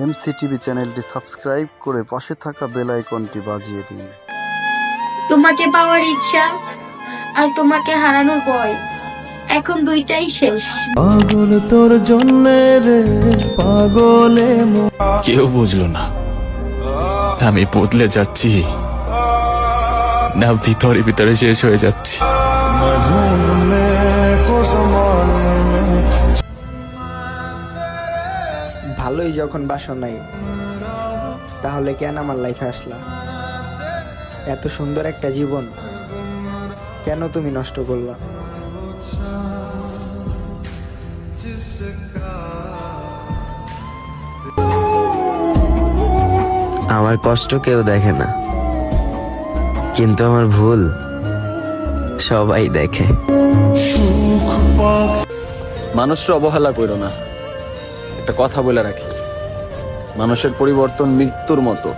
MCTV চ্যানেলটি subscribe করে পাশে থাকা বেল আইকনটি বাজিয়ে দিন। তোমাকে পাওয়ার ইচ্ছা আর তোমাকে হারানোর ভয়। এখন দুইটাই শেষ। পাগল তোর জন্য রে পাগলে কেউ বুঝলো না। আমি বদলে যাচ্ছি। না ভিতরে ভিতরে শেষ হয়ে যাচ্ছি। ভালোই যখন বাসা নাই তাহলে কেন আমার লাইফে আসলা? এত সুন্দর একটা জীবন কেন তুমি নষ্ট করলা? আমার কষ্ট কেউ দেখে না কিন্তু আমার ভুল সবাই দেখে। মানুষরা অবহেলা করো না। একটা কথা বলে রাখি। মানুষের পরিবর্তন মৃত্যুর মতো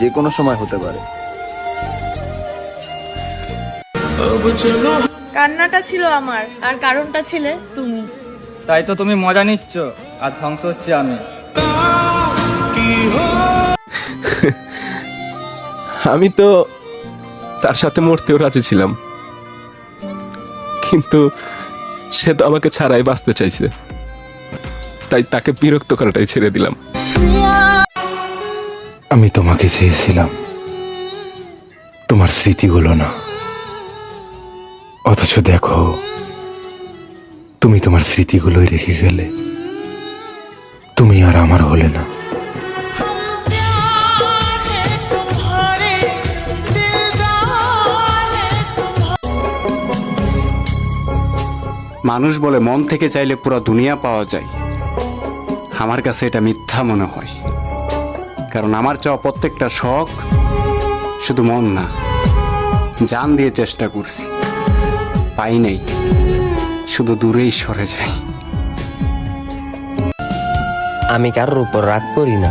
যে কোনো সময় হতে পারে। কান্নাটা ছিল আমার আর কারণটা ছিলে তুমি। তাই তো তুমি মজা নিচ্ছ আর ধ্বংস হচ্ছে আমি। আমি তো তার সাথে মরতেও রাজি ছিলাম। কিন্তু সে তো আমাকে ছাড়াই বাঁচতে চাইছে। তাই তাকে বিরক্ত করাটাই ছেড়ে দিলাম। আমি তোমাকে চেয়েছিলাম, তোমার স্মৃতিগুলো না। অথচ দেখো, তুমি তোমার স্মৃতিগুলোই রেখে গেলে, তুমি আর আমার হলে না। মানুষ বলে মন থেকে চাইলে পুরো দুনিয়া পাওয়া যায়। আমার কাছে এটা মিথ্যা মনে হয়। কারণ আমার চাওয়া প্রত্যেকটা শখ শুধু মন না, জান দিয়ে চেষ্টা করছি। পাই নাই, শুধু দূরেই সরে যাই। আমি কারোর উপর রাগ করি না।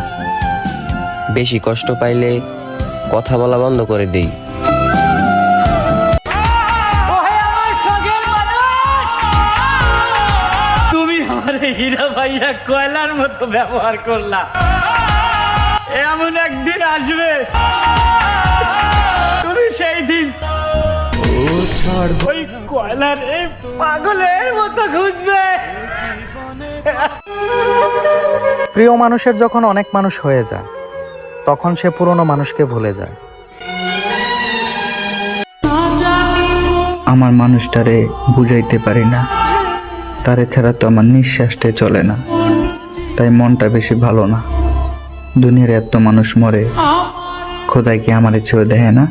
বেশি কষ্ট পাইলে কথা বলা বন্ধ করে দেই। তুমি হীরা ভাইয়া কয়লার মতো ব্যবহার করলা। এমন একদিন আসবে। তুমি সেই দিন ওই কয়লার এই পাগলের মতো খুঁজবে। প্রিয় মানুষের যখন অনেক মানুষ হয়ে যায়, তখন সে পুরনো মানুষকে ভুলে যায়। আমার মানুষটারে বুঝাইতে পারি না। তারে এছাড়া তো আমার নিঃশ্বাসটাই চলে না। তাই মনটা বেশি ভালো না। দুনিয়ার এত মানুষ মরে, খোদাই কি আমার ছেড়ে দেয় না?